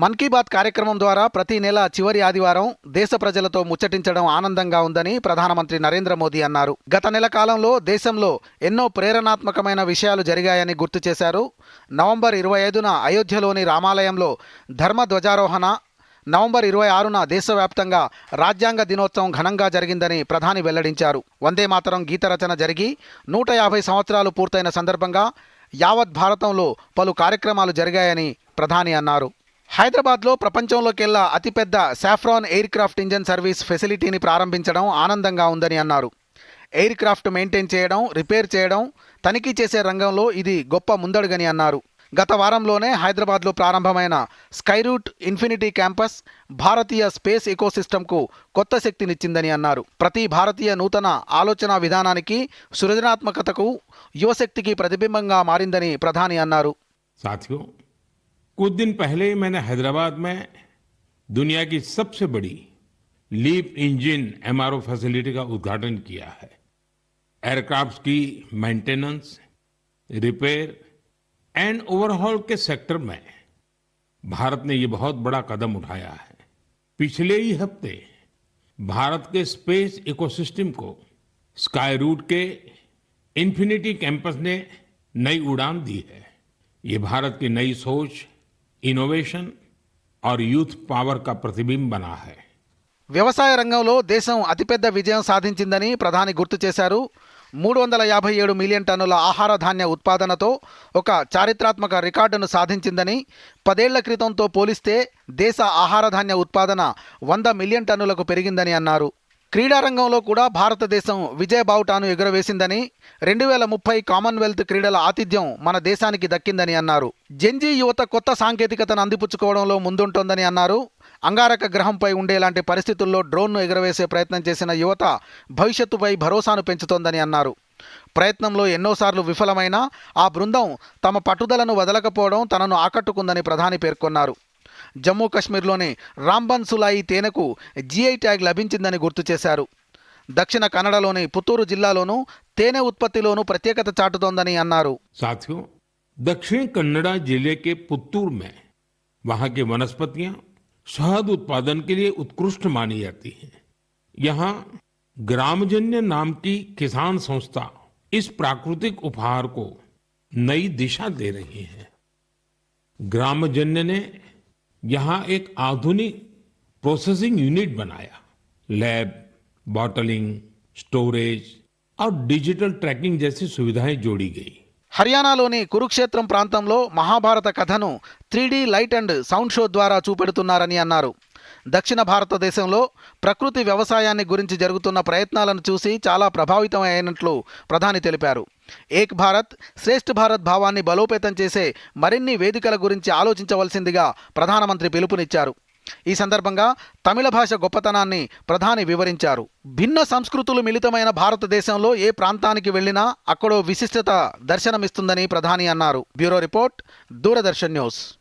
మన్ కీ బాత్ కార్యక్రమం ద్వారా ప్రతి నెల చివరి ఆదివారం దేశ ప్రజలతో ముచ్చటించడం ఆనందంగా ఉందని ప్రధానమంత్రి నరేంద్ర మోదీ అన్నారు. గత నెల కాలంలో దేశంలో ఎన్నో ప్రేరణాత్మకమైన విషయాలు జరిగాయని గుర్తు చేశారు. నవంబర్ ఇరవై ఐదున అయోధ్యలోని రామాలయంలో ధర్మ ధ్వజారోహణ నవంబర్ ఇరవై ఆరున దేశవ్యాప్తంగా రాజ్యాంగ దినోత్సవం ఘనంగా జరిగిందని ప్రధాని వెల్లడించారు. వందే మాతరం గీత రచన జరిగి నూట యాభై సంవత్సరాలు పూర్తయిన సందర్భంగా యావత్ భారతంలో పలు కార్యక్రమాలు జరిగాయని ప్రధాని అన్నారు. హైదరాబాద్లో ప్రపంచంలోకెల్లా అతిపెద్ద Safran aircraft engine service ఫెసిలిటీని ప్రారంభించడం ఆనందంగా ఉందని అన్నారు. ఎయిర్ క్రాఫ్ట్ మెయింటైన్ చేయడం రిపేర్ చేయడం తనిఖీ చేసే రంగంలో ఇది గొప్ప ముందడుగని అన్నారు. గత వారంలోనే హైదరాబాద్లో ప్రారంభమైన స్కైరూట్ ఇన్ఫినిటీ క్యాంపస్ భారతీయ స్పేస్ ఎకోసిస్టమ్కు కొత్త శక్తినిచ్చిందని అన్నారు. ప్రతి భారతీయ నూతన ఆలోచన విధానానికి సృజనాత్మకతకు యువశక్తికి ప్రతిబింబంగా మారిందని ప్రధాని అన్నారు. कुछ दिन पहले ही मैंने हैदराबाद में दुनिया की सबसे बड़ी लीप इंजन एमआरओ फैसिलिटी का उद्घाटन किया है। एयरक्राफ्ट की मेंटेनेंस, रिपेयर एंड ओवरहॉल के सेक्टर में भारत ने ये बहुत बड़ा कदम उठाया है। पिछले ही हफ़्ते भारत के स्पेस इकोसिस्टम को स्काई रूट के इन्फिनिटी कैंपस ने नई उड़ान दी है। ये भारत की नई सोच ఇన్నోవేషన్ ఆర్ యూత్ పవర్ కా ప్రతిబింబ్ హై వ్యవసాయ రంగంలో దేశం అతిపెద్ద విజయం సాధించిందని ప్రధాని గుర్తు చేశారు. మూడు వందల యాభై ఏడు మిలియన్ టన్నుల ఆహార ధాన్య ఉత్పాదనతో ఒక చారిత్రాత్మక రికార్డును సాధించిందని పదేళ్ళ క్రితంతో పోలిస్తే దేశ ఆహార ధాన్య ఉత్పాదన వంద మిలియన్ టన్నులకు పెరిగిందని అన్నారు. క్రీడారంగంలో కూడా భారతదేశం విజయ బావుటాను ఎగురవేసిందని రెండు వేల ముప్పై కామన్వెల్త్ క్రీడల ఆతిథ్యం మన దేశానికి దక్కిందని అన్నారు. జెంజీ యువత కొత్త సాంకేతికతను అందిపుచ్చుకోవడంలో ముందుంటోందని అన్నారు. అంగారక గ్రహంపై ఉండేలాంటి పరిస్థితుల్లో డ్రోన్ను ఎగురవేసే ప్రయత్నం చేసిన యువత భవిష్యత్తుపై భరోసాను పెంచుతోందని అన్నారు. ప్రయత్నంలో ఎన్నోసార్లు విఫలమైనా ఆ బృందం తమ పట్టుదలను వదలకపోవడం తనను ఆకట్టుకుందని ప్రధాని పేర్కొన్నారు. జమ్మూ కాశ్మీర్లోని రాంబన్ సులాయి తేనెకు జీఐ ట్యాగ్ లభించిందని గుర్తు చేశారు దక్షిణ కన్నడలోని పుత్తూరు జిల్లాలోనూ తేనె ఉత్పత్తిలోనూ ప్రత్యేకత చాటుతోందని అన్నారు साथियों दक्षिण कन्नड़ा जिले के पुत्तूर में वहां की वनस्पतियां शहद उत्पादन के लिए उत्कृष्ट मानी जाती हैं यहाँ ग्रामजन्य नाम की किसान संस्था इस प्राकृतिक उपहार को नई दिशा दे रही है ग्रामजन्य ने यहाँ एक आधुनिक प्रोसेसिंग यूनिट बनाया लैब बॉटलिंग स्टोरेज और डिजिटल ट्रैकिंग जैसी सुविधाएं जोड़ी गई హర్యానాలోని కురుక్షేత్రం ప్రాంతంలో మహాభారత కథను three D light and sound show ద్వారా చూపెడుతున్నారని అన్నారు దక్షిణ భారతదేశంలో ప్రకృతి వ్యవసాయాన్ని గురించి జరుగుతున్న ప్రయత్నాలను చూసి చాలా ప్రభావితం అయినట్లు ప్రధాని తెలిపారు. ఏక్ భారత్ శ్రేష్ఠ భారత్ భావాన్ని బలోపేతం చేసే మరిన్ని వేదికల గురించి ఆలోచించవలసిందిగా ప్రధానమంత్రి పిలుపునిచ్చారు. ఈ సందర్భంగా తమిళ భాష గొప్పతనాన్ని ప్రధాని వివరించారు. భిన్న సంస్కృతులు మిళితమైన భారతదేశంలో ఏ ప్రాంతానికి వెళ్ళినా అక్కడో విశిష్టత దర్శనమిస్తుందని ప్రధాని అన్నారు. Bureau report Doordarshan news.